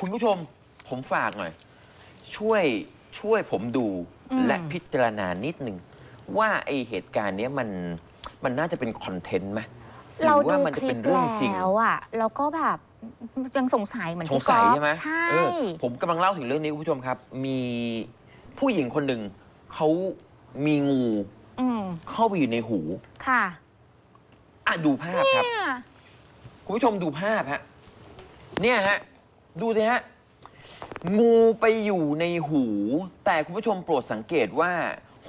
คุณผู้ชมผมฝากหน่อย ช่วยช่วยผมดูอืม และพิจารณานิดนึงว่าไอเหตุการณ์เนี้ยมันมันน่าจะเป็นคอนเทนต์ไหมหเรารือว่าดูมันคจะลิเป็ปนเรื่องจริง แล้วอะเราก็แบบยังสงสัยเหมือนสงพี่สัยก๊อฟใช่ไหมใช่ เออผมกำลังเล่าถึงเรื่องนี้คุณผู้ชมครับ มีผู้หญิงคนหนึ่งเขามีงูอืมเข้าไปอยู่ในหู ค่ะอะดูภาพครับ เนี่ยคุณผู้ชมดูภาพฮะ เนี่ยฮะ ดูสิฮะ งูไปอยู่ในหู แต่คุณผู้ชมโปรดสังเกตว่า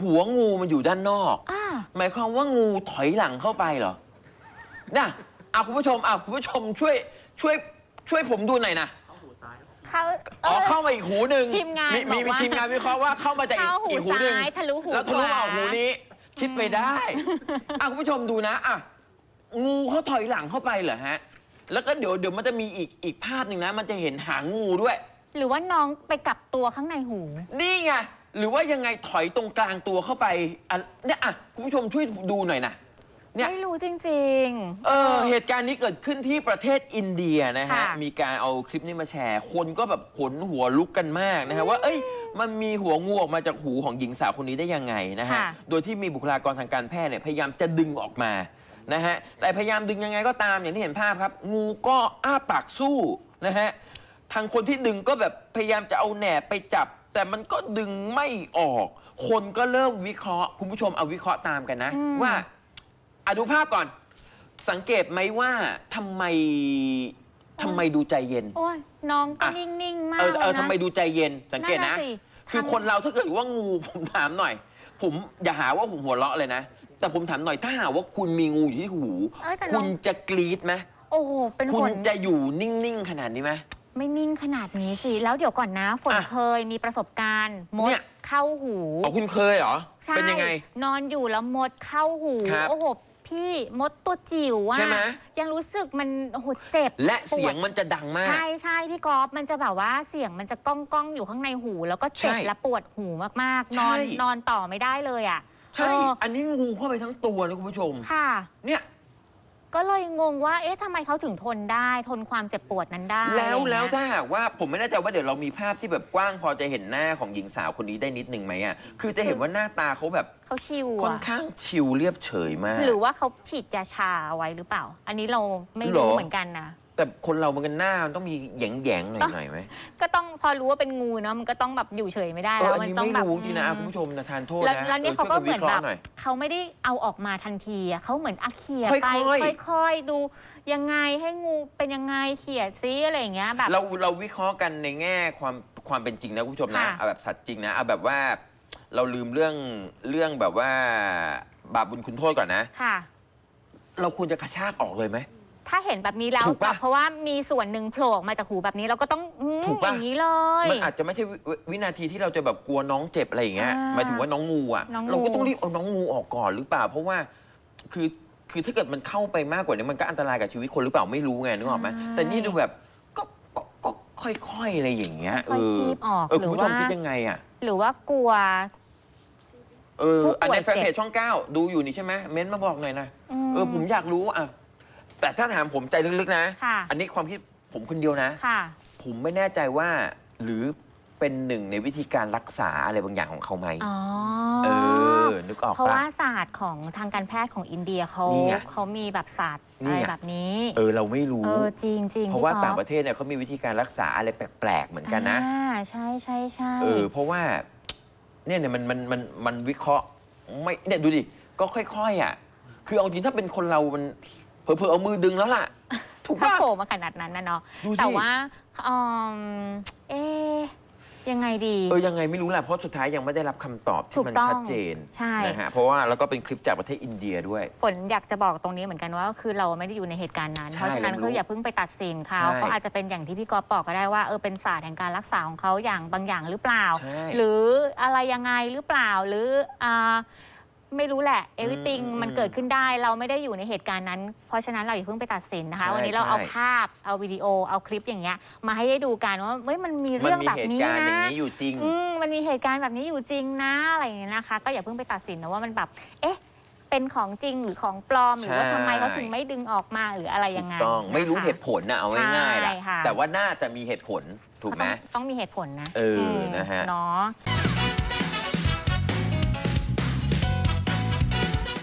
หัวงูมันอยู่ด้านนอก อ่า หมายความว่างูถอยหลังเข้าไปเหรอน่ะเอาคุณผู้ชมเอาคุณผู้ชมช่วยช่วยช่วยผมดูหน่อยนะ เขาอ๋อเออเข้ามาอีกหูหนึ่งทีมงานมีบอกว่ามีทีมงานวิเคราะห์ว่าเข้ามาจากอีกเข้าหูอีกหูหนึ่งซ้ายทะลุหูแล้วทะลุขวามาออกหูนี้ คิดไปได้อะคุณผู้ชมดูนะอะงูเขาถอยหลังเข้าไปเหรอฮะ แล้วก็เดี๋ยวเดี๋ยวมันจะมีอีกอีกภาพหนึ่งนะ มันจะเห็นหางงูด้วย หรือว่าน้องไปกลับตัวข้างในหู นี่ไงหรือว่ายังไงถอยตรงกลางตัวเข้าไปอะเนี่ยอะคุณผู้ชมช่วยดูหน่อยนะเนี่ย ไม่รู้จริง ๆ เออเหตุการณ์นี้เกิดขึ้นที่ประเทศอินเดียนะฮะ ค่ะมีการเอาคลิปนี้มาแชร์ คนก็แบบขนหัวลุกกันมากนะฮะว่า เอ้ย มันมีหัวงูออกมาจากหูของหญิงสาวคนนี้ได้ยังไงนะฮะ ค่ะ โดยที่มีบุคลากรทางการแพทย์เนี่ยพยายามจะดึงออกมา นะฮะแต่พยายามดึงยังไงก็ตามอย่างที่เห็นภาพครับ งูก็อ้าปากสู้นะฮะทางคนที่ดึงก็แบบพยายามจะเอาแหนบไปจับ แต่มันก็ดึงไม่ออก คนก็เริ่มวิเคราะห์คุณผู้ชมเอาวิเคราะห์ตามกันนะอืมว่าอะดูภาพก่อน สังเกตไหมว่าทำไมทำไมดูใจเย็น โอ้ยน้องก็อะ นิ่ง ๆ มาเอกอเลเอยอนะทำไมดูใจเย็นสังเกตนะะสิคือทำคนเราถ้าเกิดว่างูผมถามหน่อย ผมอย่าหาว่าผมหัวเราะเลยนะ แต่ผมถามหน่อยถ้าหากว่าคุณมีงูอยู่ที่หู เอ้ยแต่น้คุองณจะกรี๊ดไหมโอ้โหเป็นคุฝณนจะอยู่นิ่ง ๆ ขนาดนี้ไหม ไม่นิ่งขนาดนี้สิ แล้วเดี๋ยวก่อนนะ ฝนอะเคยมีประสบการณ์มเนี่ดยเข้าหู อ๋อคุณเคยเหรอ ใช่เป็นยังไง นอนอยู่แล้วมดเข้าหู ครับโอ้โห พี่มดตัวจิ๋วอะใช่ไหม ยังรู้สึกมันโอ้โหเจ็บและปวดเสียงมันจะดังมาก ใช่ใช่พี่กอล์ฟมันจะแบบว่าเสียงมันจะก้องก้องๆอยู่ข้างในหู แล้วก็เจ็บใช่และปวดหูมากๆ นอนใช่ นอนต่อไม่ได้เลยอะ ใช่ เอออันนี้งูเข้าไปทั้งตัวนะคุณผู้ชม ค่ะ เนี่ย ก็เลยงงว่า เอ๊ะทำไมเขาถึงทนได้ ทนความเจ็บปวดนั้นได้แล้วอะไรอย่างแล้วเงี้ยถ้าหากว่าผมไม่แน่ใจว่าเดี๋ยวเรามีภาพที่แบบกว้างพอจะเห็นหน้าของหญิงสาวคนนี้ได้นิดนึงไหมอะ คือจะเห็นว่าหน้าตาเขาแบบเขาชิวค่อนอะข้างชิลเรียบเฉยมาก หรือว่าเขาฉีดยาชาเอาไว้หรือเปล่า อันนี้เราไม่หรรู้อ เหมือนกันนะ แต่คนเรามันกันหน้ามันต้องมีแหยงๆหน่อยหน่อยไหมก็ต้องพอรู้ว่าเป็นงูเนาะมันก็ต้องแบบอยู่เฉยไม่ได้เออแล้วอันมันนี้ต้องไม่แบบรู้จริงนะอะอืคุณมผู้ชมนะทานโทษแล้วนะแล้วเนี่ยออเขาก็ช่วยเหมือนวิคแบราะบห์หน่อยเขาไม่ได้เอาออกมาทันทีอะเขาเหมือนอาเขียค่อยไปๆค่อยๆดูยังไงให้งูเป็นยังไงเขียซิอะไรอย่างเงี้ยแบบ เราเราวิเคราะห์กันในแง่ความความเป็นจริงนะคุณผู้ชมนะค่ะ เอาแบบสัตว์จริงนะเอาแบบว่าเราลืมเรื่องเรื่องแบบว่าบาปบุญคุณโทษก่อนนะ ค่ะ เราควรจะกระชากออกเลยไหม ถ้าเห็นแบบนี้แล้วถูกปะ แบบเพราะว่ามีส่วนหนึ่งโผล่ออกมาจากหูแบบนี้เราก็ต้องอืมถูกปะอย่างนี้เลย มันอาจจะไม่ใช่วิวิวินาทีที่เราจะแบบกลัวน้องเจ็บอะไรอย่างเงี้ยอ่าหมายถึงว่าน้องงูอะน้องงู เราก็ต้องรีบเอาน้องงูออกก่อนหรือเปล่า เพราะว่าคือคือถ้าเกิดมันเข้าไปมากกว่านี้มันก็อันตรายกับชีวิตคนหรือเปล่าไม่รู้ไงนึกออกไหมแต่นี่ดูแบบก็ก็ก็ค่อยๆอะไรอย่างเงี้ยเอค่อยอคีบออกเออหคุรืณอผู้ชว่ามคิดยังไงอะหรือว่ากลัว เออผู้ป่วยอันในแฟนเพเจ็จบช่องเก้าดูอยู่นี่ใช่ไหมเม้นต์มาบอกหน่อยนะม เออผมอยากรู้อะ แต่ถ้าถามผมใจลึกๆนะ ค่ะ อันนี้ความคิดผมคนเดียวนะ ค่ะ ผมไม่แน่ใจว่าหรือเป็นหนึ่งในวิธีการรักษาอะไรบางอย่างของเขาไหมอ๋อ เออ นึกออกเพราะปะ ว่าศาสตร์ของทางการแพทย์ของอินเดียเขานี่ไงเขามีแบบศาสตร์นี่อะไรไง แบบนี้ เออเราไม่รู้ เออจริงจริงเพราะว่าพี่ต่างก๊อฟประเทศเนี่ยเขามีวิธีการรักษาอะไรแปลกๆเหมือนกันนะ อ่าใช่ใช่ใช่เออเพราะว่าเนี่ยเนี่ยมันมันมันมันวิเคราะห์ไม่เนี่ยดูดิก็ค่อยๆอะคือเอาจริงถ้าเป็นคนเรามัน เผลอๆเอามือดึงแล้วล่ะ ถูกถ้าปะโผล่มาขนาดนั้นนะเนาะดูสิ แต่ว่าอืมเอ๊ะยังไงดี เออยังไงไม่รู้แหละเพราะสุดท้ายยังไม่ได้รับคำตอบถูที่กมันต้องชัดเจนใช่ นะฮะเพราะว่าแล้วก็เป็นคลิปจากประเทศอินเดียด้วย ฝนอยากจะบอกตรงนี้เหมือนกันว่า คือเราไม่ได้อยู่ในเหตุการณ์นั้น ใช่เพราะฉะนั้นเรารู้คืออย่าเพิ่งไปตัดสินเขาใช่เขาอาจจะเป็นอย่างที่พี่กอฟบอกก็ได้ว่าเออเป็นศาสตร์แห่งการรักษาของเขาอย่างบางอย่างหรือเปล่า ใช่ หรืออะไรยังไงหรือเปล่าหรืออ่า ไม่รู้แหละ everything อืมมันเกิดขึ้นได้ เราไม่ได้อยู่ในเหตุการณ์นั้น เพราะฉะนั้นเราอย่าเพิ่งไปตัดสินนะคะ ใช่วันนี้เราใช่เอาภาพ เอาวิดีโอ เอาคลิปอย่างเงี้ย มาให้ได้ดูกันว่าเฮ้ยมันมีมันเรื่องมีแบบเหตุนี้การณ์อนะ ย่างนี้อยู่จริง อืมมันมีเหตุการณ์แบบนี้อยู่จริงนะอะไรอย่างเงี้ยนะคะ ก็อย่าเพิ่งไปตัดสินนะว่ามันแบบ เอ๊ะ เป็นของจริงหรือของปลอมหรือว่าใช่ทำไมเขาถึงไม่ดึงออกมาหรืออะไรยังไงถูกต้องไม่รู้นะคะ เหตุผลนะเอาง่ายๆใช่ล่ะค่ะ แต่ว่าน่าจะมีเหตุผลถูกไหมต้องต้องมีเหตุผลนะเออนะฮะ เนาะ